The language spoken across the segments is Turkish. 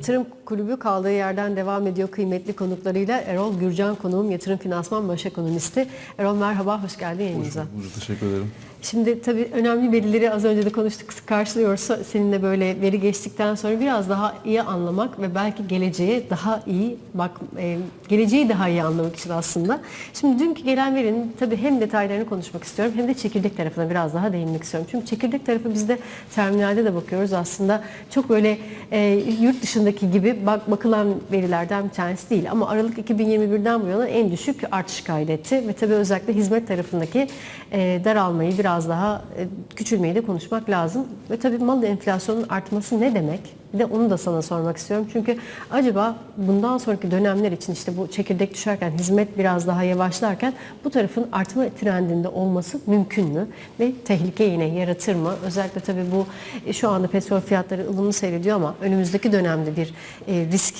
Yatırım Kulübü kaldığı yerden devam ediyor kıymetli konuklarıyla. Erol Gürcan konuğum, yatırım finansman baş ekonomisti. Erol merhaba, hoş geldin yayınımıza. Burcu teşekkür ederim. Şimdi tabii önemli verileri az önce de konuştuk karşılıyorsa seninle böyle veri geçtikten sonra biraz daha iyi anlamak ve belki geleceğe daha iyi bak e, geleceği daha iyi anlamak için aslında. Şimdi dünkü gelen verinin tabii hem detaylarını konuşmak istiyorum hem de çekirdek tarafına biraz daha değinmek istiyorum. Çünkü çekirdek tarafı bizde terminalde de bakıyoruz aslında çok böyle e, yurt dışındaki gibi bak bakılan verilerden bir tanesi değil ama Aralık 2021'den bu yana en düşük artış kaydetti ve tabii özellikle hizmet tarafındaki e, daralmayı biraz daha e, küçülmeyi de konuşmak lazım. Ve tabii mal enflasyonunun artması ne demek? Bir de onu da sana sormak istiyorum. Çünkü acaba bundan sonraki dönemler için işte bu çekirdek düşerken, hizmet biraz daha yavaşlarken bu tarafın artma trendinde olması mümkün mü? Ve tehlike yine yaratır mı? Özellikle tabii bu e, şu anda petrol fiyatları ılımlı seyrediyor ama önümüzdeki dönemde bir e, risk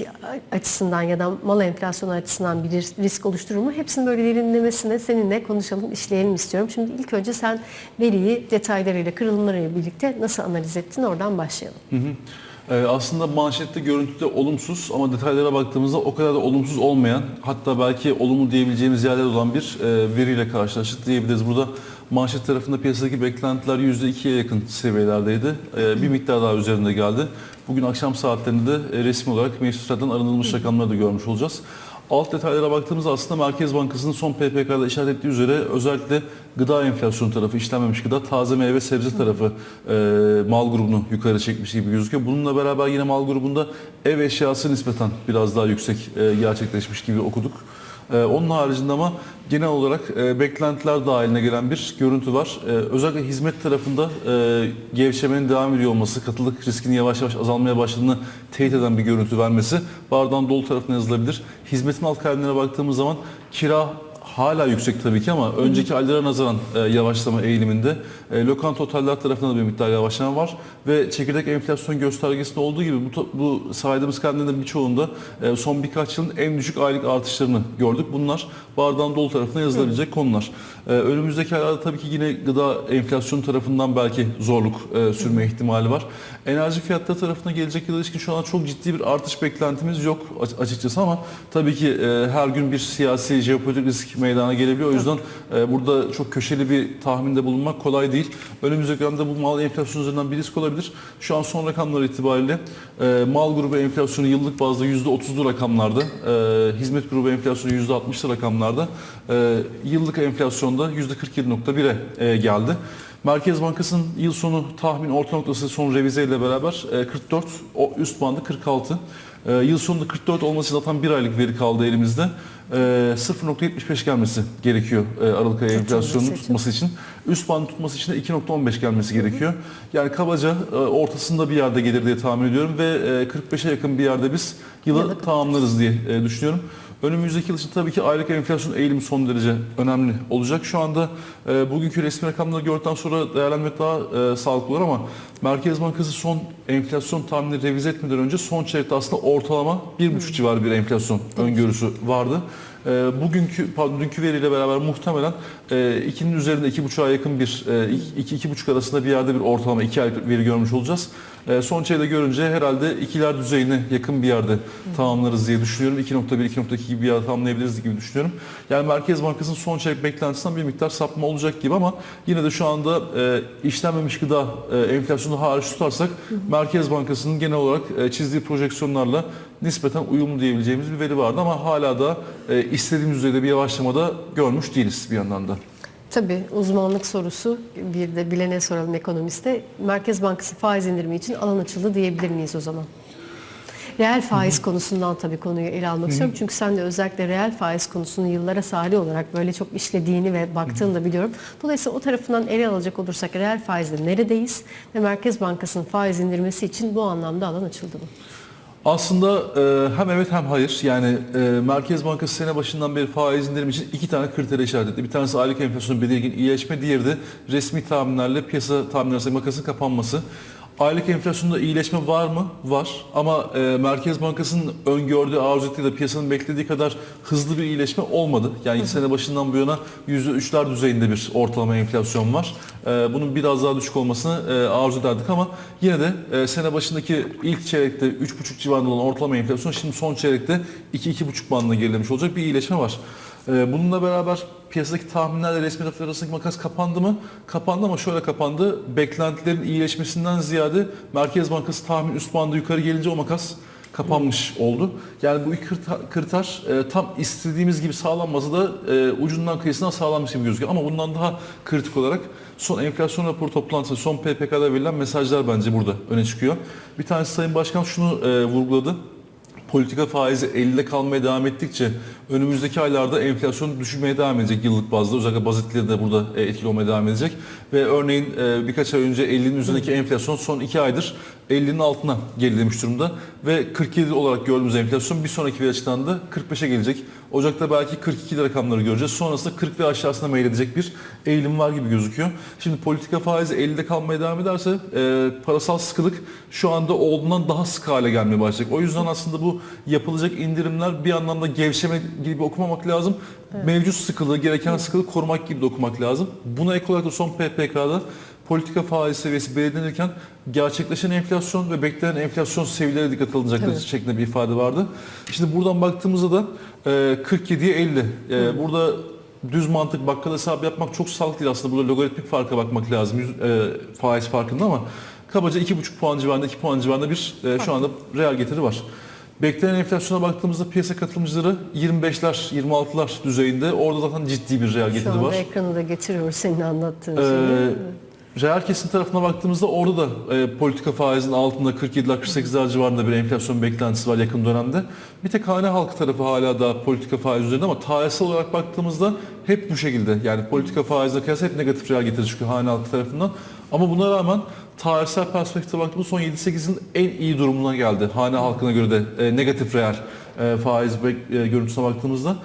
açısından ya da mal enflasyonu açısından bir risk oluşturur mu? Hepsinin böyle derinlemesine seninle konuşalım, işleyelim istiyorum. Şimdi ilk önce sen veriyi detaylarıyla, kırılımlarıyla birlikte nasıl analiz ettin? Oradan başlayalım. Ee, aslında manşette görüntüde olumsuz ama detaylara baktığımızda o kadar da olumsuz olmayan hatta belki olumlu diyebileceğimiz yerler olan bir e, veriyle karşılaştık diyebiliriz. Burada manşet tarafında piyasadaki beklentiler %2'ye yakın seviyelerdeydi. Ee, bir miktar daha üzerinde geldi. Bugün akşam saatlerinde de e, resmi olarak meclislerden arındırılmış rakamları da görmüş olacağız. Alt detaylara baktığımızda aslında Merkez Bankası'nın son PPK'da işaret ettiği üzere özellikle gıda enflasyonu tarafı, işlenmemiş gıda, taze meyve sebze tarafı e, mal grubunu yukarı çekmiş gibi gözüküyor. Bununla beraber yine mal grubunda ev eşyası nispeten biraz daha yüksek e, gerçekleşmiş gibi okuduk. E, onun haricinde ama genel olarak e, beklentiler dahiline gelen bir görüntü var. E, özellikle hizmet tarafında e, gevşemenin devam ediyor olması, katılık riskinin yavaş yavaş azalmaya başladığını teyit eden bir görüntü vermesi bardağın dolu tarafına yazılabilir. Hizmetin alt kalemlerine baktığımız zaman kira hala yüksek tabii ki ama önceki aylara nazaran e, yavaşlama eğiliminde. E, lokanta oteller tarafında da bir miktar yavaşlama var ve çekirdek enflasyon göstergesinde olduğu gibi bu, bu saydığımız kalemlerin birçoğunda e, son birkaç yılın en düşük aylık artışlarını gördük. Bunlar bardağın dolu tarafına yazılabilecek konular. E, önümüzdeki aylarda tabii ki yine gıda enflasyonu tarafından belki zorluk e, sürme ihtimali var. Enerji fiyatları tarafına gelecek yıla ilişkin şu an çok ciddi bir artış beklentimiz yok aç- açıkçası ama tabii ki e, her gün bir siyasi, jeopolitik risk meydana gelebiliyor. O yüzden e, burada çok köşeli bir tahminde bulunmak kolay değil. Önümüzdeki dönemde bu mal enflasyonu üzerinden bir risk olabilir. Şu an son rakamlar itibariyle e, mal grubu enflasyonu yıllık bazda %30'lu rakamlarda, e, hizmet grubu enflasyonu %60'lı rakamlarda, e, yıllık enflasyonda %47.1'e e, geldi. Merkez Bankası'nın yıl sonu tahmin orta noktası son revize ile beraber e, 44, o üst bandı 46. E, Yıl sonunda 44 olması zaten bir aylık veri kaldı elimizde. E, 0.75 gelmesi gerekiyor e, Aralık ayı enflasyonunu için. tutması için. Üst bandı tutması için de 2.15 gelmesi gerekiyor. Yani kabaca e, ortasında bir yerde gelir diye tahmin ediyorum ve e, 45'e yakın bir yerde biz yılı Yılı tamamlarız diye e, düşünüyorum. Önümüzdeki yıl için tabii ki aylık enflasyon eğilimi son derece önemli olacak. Şu anda e, bugünkü resmi rakamları gördükten sonra değerlendirmek daha e, sağlıklı olur ama Merkez Bankası son enflasyon tahminini revize etmeden önce son çeyrekte aslında ortalama 1,5 civarı bir enflasyon öngörüsü vardı. E, bugünkü pardon dünkü veriyle beraber muhtemelen e, ikinin üzerinde iki buçuğa yakın bir e, iki, iki buçuk arasında bir yerde bir ortalama iki aylık veri görmüş olacağız. E, son çeyreği görünce herhalde ikiler düzeyine yakın bir yerde tamamlarız diye düşünüyorum. 2.1 2.2 gibi bir yerde tamamlayabiliriz gibi düşünüyorum. Yani Merkez Bankası'nın son çeyrek beklentisinden bir miktar sapma olacak gibi ama yine de şu anda e, işlenmemiş gıda e, enflasyonu hariç tutarsak Merkez Bankası'nın genel olarak e, çizdiği projeksiyonlarla nispeten uyumlu diyebileceğimiz bir veri vardı ama hala da e, istediğimiz düzeyde bir yavaşlamada görmüş değiliz bir yandan da. Tabii uzmanlık sorusu bir de bilene soralım ekonomiste. Merkez Bankası faiz indirimi için alan açıldı diyebilir miyiz o zaman? Reel faiz konusundan tabii konuyu ele almak istiyorum. Çünkü sen de özellikle reel faiz konusunu yıllara sari olarak böyle çok işlediğini ve baktığını da biliyorum. Dolayısıyla o tarafından ele alacak olursak reel faizde neredeyiz? Ve Merkez Bankası'nın faiz indirmesi için bu anlamda alan açıldı mı? Aslında e, hem evet hem hayır. Yani e, Merkez Bankası sene başından beri faiz indirimi için iki tane kriter işaret. Bir tanesi aylık enflasyonun belirgin iyileşme, diğeri de resmi tahminlerle piyasa arasındaki makasın kapanması. Aylık enflasyonda iyileşme var mı? Var. Ama e, Merkez Bankası'nın öngördüğü, arzu ettiği de piyasanın beklediği kadar hızlı bir iyileşme olmadı. Yani sene başından bu yana %3'ler düzeyinde bir ortalama enflasyon var. E, bunun biraz daha düşük olmasını e, arzu ederdik ama yine de e, sene başındaki ilk çeyrekte 3,5 civarında olan ortalama enflasyon şimdi son çeyrekte 2-2,5 bandına gerilemiş olacak bir iyileşme var. Ee, Bununla beraber piyasadaki tahminlerle resmi rakamlar arasındaki makas kapandı mı? Kapandı ama şöyle kapandı. Beklentilerin iyileşmesinden ziyade Merkez Bankası tahmin üst bandı yukarı gelince o makas kapanmış oldu. Yani bu iki kriter, e, tam istediğimiz gibi sağlanmasa da e, ucundan kıyısından sağlanmış gibi gözüküyor. Ama bundan daha kritik olarak son enflasyon raporu toplantısı, son PPK'da verilen mesajlar bence burada öne çıkıyor. Bir tanesi Sayın Başkan şunu e, vurguladı politika faizi 50'de kalmaya devam ettikçe önümüzdeki aylarda enflasyon düşmeye devam edecek yıllık bazda. Özellikle baz etkileri de burada e, etkili olmaya devam edecek. Ve örneğin e, birkaç ay önce 50'nin üzerindeki enflasyon son 2 aydır 50'nin altına gerilemiş durumda. Ve 47 olarak gördüğümüz enflasyon bir sonraki bir açıdan 45'e gelecek. Ocak'ta belki 42 rakamları göreceğiz. Sonrasında 40 ve aşağısına meyledecek bir eğilim var gibi gözüküyor. Şimdi politika faizi 50'de kalmaya devam ederse e, parasal sıkılık şu anda olduğundan daha sık hale gelmeye başlayacak. O yüzden aslında bu yapılacak indirimler bir anlamda gevşeme gibi okumamak lazım. Mevcut sıkılığı, gereken sıkılığı korumak gibi de okumak lazım. Buna ek olarak da son PPK'da politika faiz seviyesi belirlenirken gerçekleşen enflasyon ve beklenen enflasyon seviyeleri dikkat alınacaktır Evet. şeklinde bir ifade vardı. Şimdi buradan baktığımızda da e, 47'ye 50. E, burada düz mantık bakkal hesabı yapmak çok sağlıklı değil aslında. Burada logaritmik farka bakmak lazım yüz- e, faiz farkında ama kabaca 2,5 puan civarında 2 puan civarında bir e, şu anda reel getiri var. Beklenen enflasyona baktığımızda piyasa katılımcıları 25'ler, 26'lar düzeyinde. Orada zaten ciddi bir reel Şu getiri anda var. ekranı da getiriyoruz senin anlattığın Ee, şeyi. reel kesim tarafına baktığımızda orada da e, politika faizinin altında 47'ler 48'ler civarında bir enflasyon beklentisi var yakın dönemde. Bir tek hane halkı tarafı hala da politika faiz üzerinde ama tarihsel olarak baktığımızda hep bu şekilde. Yani politika faizle kıyasla hep negatif reel getiri çıkıyor hane halkı tarafından. Ama buna rağmen tarihsel perspektifte baktığımızda son 7-8'in en iyi durumuna geldi. Hane halkına göre de e, negatif reel e, faiz e, görüntüsüne baktığımızda.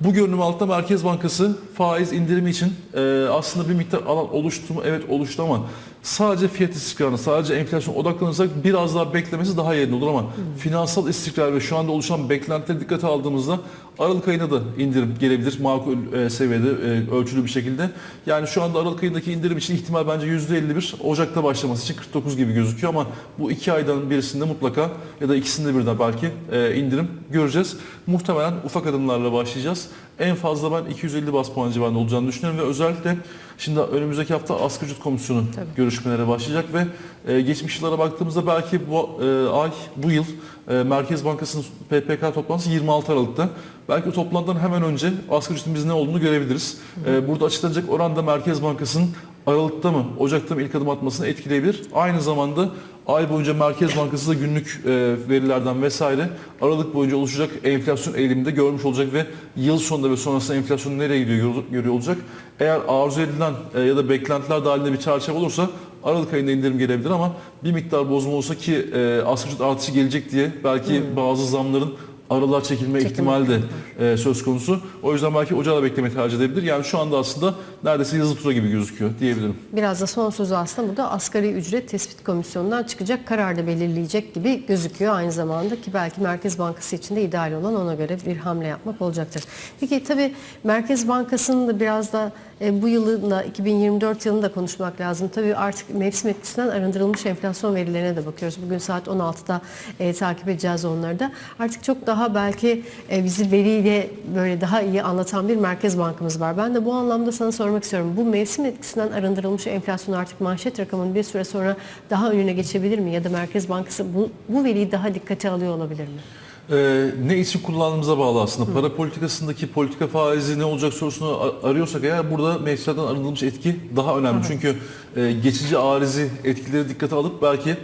Bu görünüm altında Merkez Bankası faiz indirimi için e, aslında bir miktar alan oluştu mu? Evet oluştu ama sadece fiyat istikrarına, sadece enflasyon odaklanırsak biraz daha beklemesi daha yerinde olur ama finansal istikrar ve şu anda oluşan beklentileri dikkate aldığımızda Aralık ayına da indirim gelebilir makul e, seviyede, e, ölçülü bir şekilde. Yani şu anda Aralık ayındaki indirim için ihtimal bence %51, Ocak'ta başlaması için 49 gibi gözüküyor ama bu iki aydan birisinde mutlaka ya da ikisinde birden belki e, indirim göreceğiz. Muhtemelen ufak adımlarla başlayacağız. En fazla ben 250 bas puan civarında olacağını düşünüyorum ve özellikle şimdi önümüzdeki hafta asgari ücret komisyonu Tabii. görüşmelere başlayacak ve e, geçmiş yıllara baktığımızda belki bu e, ay, bu yıl e, Merkez Bankası'nın PPK toplantısı 26 Aralık'ta. Belki o toplantıdan hemen önce asgari ücretimizin ne olduğunu görebiliriz. E, burada açıklanacak oran da Merkez Bankası'nın Aralık'ta mı, Ocak'ta mı ilk adım atmasını etkileyebilir. Aynı zamanda ay boyunca Merkez Bankası da günlük e, verilerden vesaire Aralık boyunca oluşacak enflasyon eğiliminde görmüş olacak ve yıl sonunda ve sonrasında enflasyon nereye gidiyor gör- görüyor olacak. Eğer arzu edilen e, ya da beklentiler dahilinde bir çerçeve olursa Aralık ayında indirim gelebilir ama bir miktar bozma olsa ki e, asgari ücret artışı gelecek diye belki bazı zamların aralığa çekilme Çekilme. ihtimali de e, söz konusu. O yüzden belki ocağı da beklemeyi tercih edebilir. Yani şu anda aslında neredeyse yazı tura gibi gözüküyor diyebilirim. Biraz da son sözü aslında burada asgari ücret tespit komisyonundan çıkacak karar da belirleyecek gibi gözüküyor aynı zamanda ki belki Merkez Bankası için de ideal olan ona göre bir hamle yapmak olacaktır. Peki tabii Merkez Bankası'nın da biraz da bu yılında 2024 yılını da konuşmak lazım. Tabii artık mevsim etkisinden arındırılmış enflasyon verilerine de bakıyoruz. Bugün saat 16'da e, takip edeceğiz onları da. Artık çok daha belki e, bizi veriyle böyle daha iyi anlatan bir Merkez Bankamız var. Ben de bu anlamda sana sormak istiyorum. Bu mevsim etkisinden arındırılmış enflasyon artık manşet rakamının bir süre sonra daha önüne geçebilir mi? Ya da Merkez Bankası bu, bu veriyi daha dikkate alıyor olabilir mi? Ee, ne için kullandığımıza bağlı aslında. Para politikasındaki politika faizi ne olacak sorusunu arıyorsak eğer burada mevsimlerden arındırılmış etki daha önemli. Çünkü e, geçici arizi etkileri dikkate alıp belki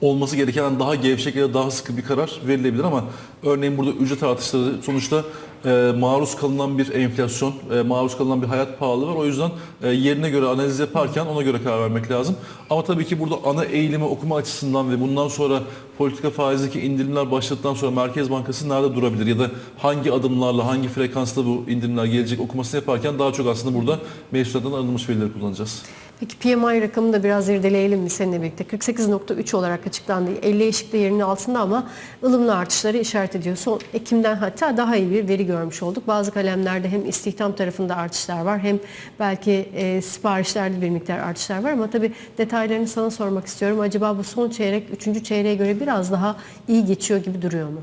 olması gerekenden daha gevşek ya da daha sıkı bir karar verilebilir ama örneğin burada ücret artışları sonuçta e, maruz kalınan bir enflasyon, e, maruz kalınan bir hayat pahalılığı var. O yüzden e, yerine göre analiz yaparken ona göre karar vermek lazım. Ama tabii ki burada ana eğilimi okuma açısından ve bundan sonra politika faizdeki indirimler başladıktan sonra Merkez Bankası nerede durabilir ya da hangi adımlarla, hangi frekansla bu indirimler gelecek okumasını yaparken daha çok aslında burada mevzuattan arınmış verileri kullanacağız. Peki PMI rakamını da biraz irdeleyelim mi seninle birlikte? 48.3 olarak açıklandı. 50 eşikte yerinin altında ama ılımlı artışları işaret ediyor. Son Ekim'den hatta daha iyi bir veri görmüş olduk. Bazı kalemlerde hem istihdam tarafında artışlar var hem belki e, siparişlerde bir miktar artışlar var ama tabii detaylarını sana sormak istiyorum. Acaba bu son çeyrek 3. çeyreğe göre biraz daha iyi geçiyor gibi duruyor mu?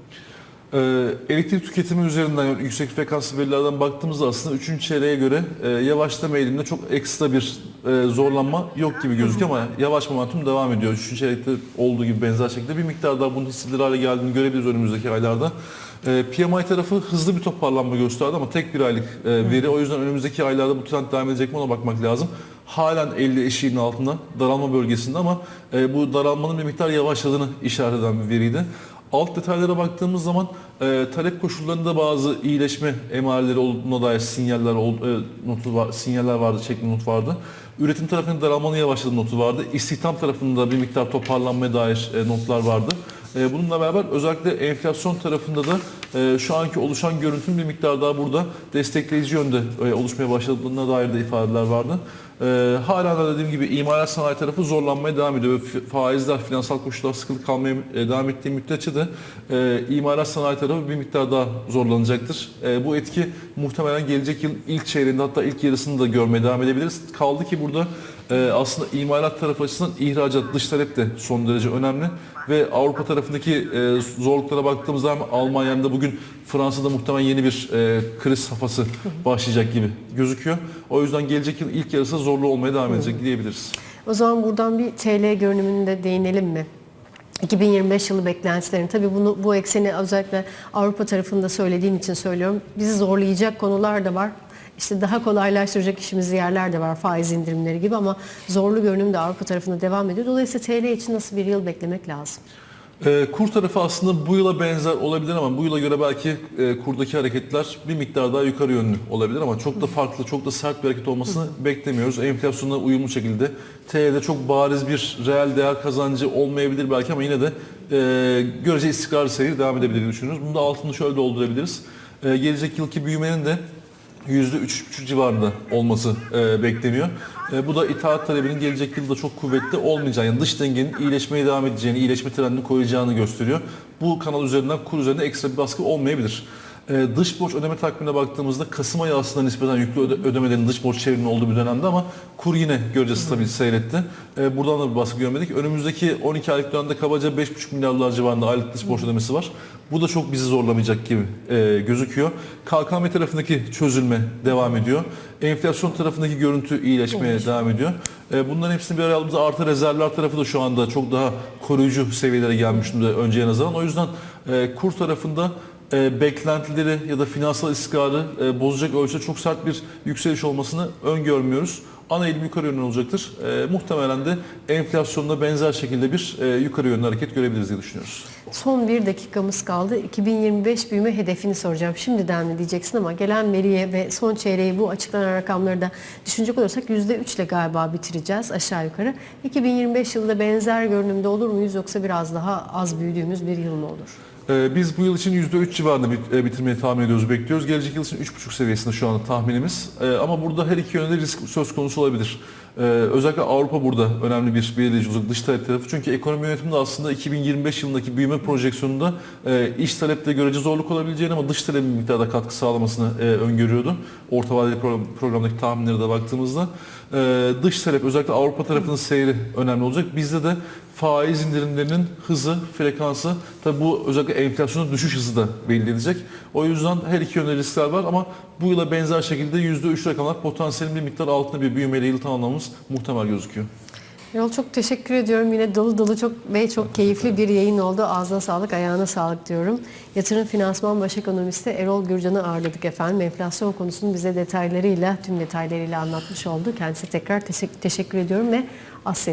Ee, elektrik tüketimi üzerinden yüksek frekanslı verilerden baktığımızda aslında 3. çeyreğe göre e, yavaşlama eğiliminde çok ekstra bir e, zorlanma yok gibi gözüküyor ama yavaş momentum devam ediyor. 3. çeyrekte olduğu gibi benzer şekilde bir miktar daha bunun hissedilir hale geldiğini görebiliriz önümüzdeki aylarda. E, PMI tarafı hızlı bir toparlanma gösterdi ama tek bir aylık e, veri. O yüzden önümüzdeki aylarda bu trend devam edecek mi ona bakmak lazım. Halen 50 eşiğinin altında daralma bölgesinde ama bu daralmanın bir miktar yavaşladığını işaret eden bir veriydi. Alt detaylara baktığımız zaman e, talep koşullarında bazı iyileşme emareleri olduğuna dair sinyaller ol, e, notu var, sinyaller vardı, şeklinde not vardı. Üretim tarafında daralmanın yavaşladığı notu vardı. İstihdam tarafında bir miktar toparlanmaya dair e, notlar vardı. E, bununla beraber özellikle enflasyon tarafında da e, şu anki oluşan görüntünün bir miktar daha burada destekleyici yönde e, oluşmaya başladığına dair de ifadeler vardı. E, hala da dediğim gibi imalat sanayi tarafı zorlanmaya devam ediyor. Faizler, finansal koşullar sıkıntı kalmaya e, devam ettiği müddetçe de imalat sanayi tarafı bir miktar daha zorlanacaktır. Bu etki muhtemelen gelecek yıl ilk çeyreğinde hatta ilk yarısını da görmeye devam edebiliriz. Kaldı ki burada e, aslında imalat tarafı açısından ihracat, dış talep de son derece önemli. Ve Avrupa tarafındaki e, zorluklara baktığımızda hem Almanya'da bugün Fransa'da muhtemelen yeni bir e, kriz safhası başlayacak gibi gözüküyor. O yüzden gelecek yıl ilk yarısı zorlu olmaya devam edecek diyebiliriz. O zaman buradan bir TL görünümünü de değinelim mi? 2025 yılı beklentilerini tabii bunu bu ekseni özellikle Avrupa tarafında söylediğim için söylüyorum. Bizi zorlayacak konular da var. İşte daha kolaylaştıracak işimizi yerler de var faiz indirimleri gibi ama zorlu görünüm de Avrupa tarafında devam ediyor. Dolayısıyla TL için nasıl bir yıl beklemek lazım? E, kur tarafı aslında bu yıla benzer olabilir ama bu yıla göre belki e, kurdaki hareketler bir miktar daha yukarı yönlü olabilir ama çok da farklı, çok da sert bir hareket olmasını beklemiyoruz. Enflasyonla uyumlu şekilde TL'de çok bariz bir reel değer kazancı olmayabilir belki ama yine de e, görece istikrarlı seyir devam edebilir diye düşünüyoruz. Bunu da altını şöyle doldurabiliriz. E, gelecek yılki büyümenin de %3,5 civarında olması e, bekleniyor. E, bu da itaat talebinin gelecek yılda çok kuvvetli olmayacağı, yani dış dengenin iyileşmeye devam edeceğini, iyileşme trendini koruyacağını gösteriyor. Bu kanal üzerinden kur üzerinde ekstra bir baskı olmayabilir. E, dış borç ödeme takvimine baktığımızda Kasım ayı aslında nispeten yüklü öde- ödemelerin dış borç çevrinin olduğu bir dönemde ama kur yine görece stabil seyretti. E, buradan da bir baskı görmedik. Önümüzdeki 12 aylık dönemde kabaca 5,5 milyar dolar civarında aylık dış borç ödemesi var. Bu da çok bizi zorlamayacak gibi e, gözüküyor. KKM tarafındaki çözülme devam ediyor. Enflasyon tarafındaki görüntü iyileşmeye devam ediyor. E, bunların hepsini bir araya aldığımızda artı rezervler tarafı da şu anda çok daha koruyucu seviyelere gelmiş durumda önceye nazaran. O yüzden e, kur tarafında e, beklentileri ya da finansal istikrarı e, bozacak ölçüde çok sert bir yükseliş olmasını öngörmüyoruz. Ana eğilim yukarı yönlü olacaktır. E, muhtemelen de enflasyonda benzer şekilde bir e, yukarı yönlü hareket görebiliriz diye düşünüyoruz. Son bir dakikamız kaldı. 2025 büyüme hedefini soracağım. Şimdiden mi diyeceksin ama gelen veriye ve son çeyreği bu açıklanan rakamları da düşünecek olursak %3 ile galiba bitireceğiz aşağı yukarı. 2025 yılında benzer görünümde olur muyuz yoksa biraz daha az büyüdüğümüz bir yıl mı olur? Ee, Biz bu yıl için %3 civarında e, bitirmeyi tahmin ediyoruz, bekliyoruz. Gelecek yıl için 3,5 seviyesinde şu anda tahminimiz. Ee, Ama burada her iki yönde risk söz konusu olabilir. Ee, Özellikle Avrupa burada önemli bir belirleyici olacak dış talep tarafı. Çünkü ekonomi yönetiminde aslında 2025 yılındaki büyüme projeksiyonunda e, iç talepte görece zorluk olabileceğini ama dış talebin miktarda katkı sağlamasını e, öngörüyordu. Orta vadeli program- programdaki tahminlere de baktığımızda. Ee, Dış talep özellikle Avrupa tarafının seyri önemli olacak. Bizde de faiz indirimlerinin hızı, frekansı tabi bu özellikle enflasyonun düşüş hızı da belli edecek. O yüzden her iki yönde riskler var ama bu yıla benzer şekilde %3 rakamlar potansiyelin bir miktar altında bir büyümeyle yıl tamamlamamız muhtemel gözüküyor. Erol çok teşekkür ediyorum. Yine dolu dolu çok ve çok keyifli bir yayın oldu. Ağzına sağlık, ayağına sağlık diyorum. Yatırım Finansman Baş Ekonomisti Erol Gürcan'ı ağırladık efendim. Enflasyon konusunu bize detaylarıyla, tüm detaylarıyla anlatmış oldu. Kendisine tekrar teşekkür, teşekkür ediyorum ve Asya